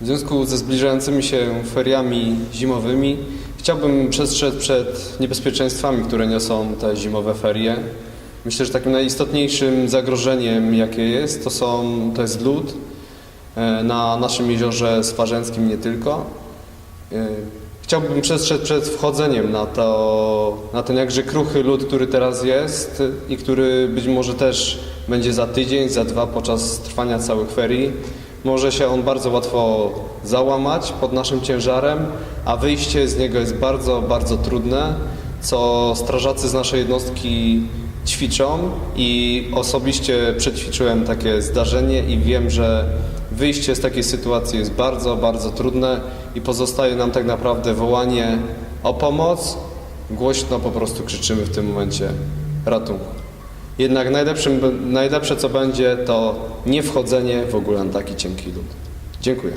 W związku ze zbliżającymi się feriami zimowymi chciałbym przestrzec przed niebezpieczeństwami, które niosą te zimowe ferie. Myślę, że takim najistotniejszym zagrożeniem, jakie jest, to, są, to jest lód e, na naszym jeziorze Swarzęskim nie tylko. E, Chciałbym przestrzec przed wchodzeniem na, to, na ten jakże kruchy lód, który teraz jest i który być może też będzie za tydzień, za dwa podczas trwania całych ferii. Może się on bardzo łatwo załamać pod naszym ciężarem, a wyjście z niego jest bardzo, bardzo trudne, co strażacy z naszej jednostki ćwiczą i osobiście przećwiczyłem takie zdarzenie i wiem, że wyjście z takiej sytuacji jest bardzo, bardzo trudne i pozostaje nam tak naprawdę wołanie o pomoc. Głośno po prostu krzyczymy w tym momencie ratunku. Jednak najlepszym, najlepsze co będzie to nie wchodzenie w ogóle na taki cienki lód. Dziękuję.